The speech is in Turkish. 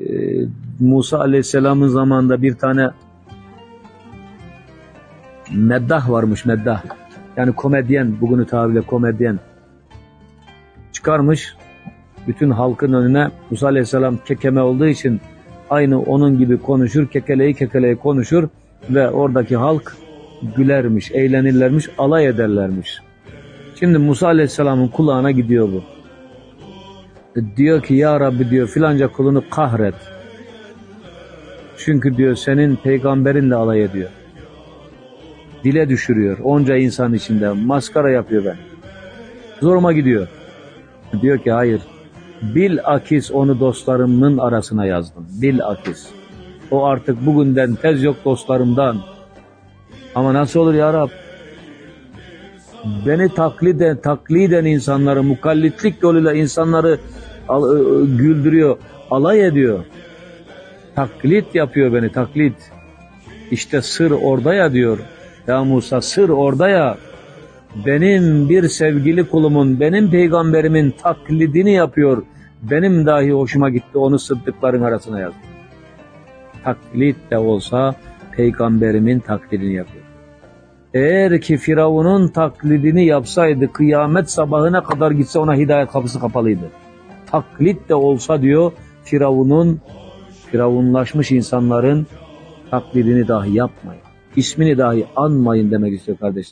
e, Musa Aleyhisselam'ın zamanında bir tane meddah varmış meddah. Yani komedyen, bugünü tabirle komedyen. Çıkarmış bütün halkın önüne Musa Aleyhisselam kekeme olduğu için aynı onun gibi konuşur, kekeleyi kekeleyi konuşur ve oradaki halk gülermiş, eğlenirlermiş, alay ederlermiş. Şimdi Musa Aleyhisselam'ın kulağına gidiyor bu. E, Diyor ki ya Rabbi diyor filanca kulunu kahret. Çünkü diyor senin peygamberinle alay ediyor. Dile düşürüyor. Onca insan içinde maskara yapıyor ben. Zoruma gidiyor. Diyor ki hayır. Bil akis onu dostlarımın arasına yazdım. Bil akis. O artık bugünden tez yok dostlarımdan. Ama nasıl olur ya Rab? Beni takliden, takliden insanları, mukallitlik yoluyla insanları al- ı- ı- güldürüyor, alay ediyor. Taklit yapıyor beni, taklit. İşte sır orada ya diyor. Ya Musa sır orada ya. Benim bir sevgili kulumun, benim peygamberimin taklidini yapıyor. Benim dahi hoşuma gitti onu sıddıkların arasına yazdım. Taklit de olsa peygamberimin taklidini yapıyor. Eğer ki Firavun'un taklidini yapsaydı kıyamet sabahına kadar gitse ona hidayet kapısı kapalıydı. Taklit de olsa diyor Firavun'un, Firavunlaşmış insanların taklidini dahi yapmayın. İsmini dahi anmayın demek istiyor kardeşler.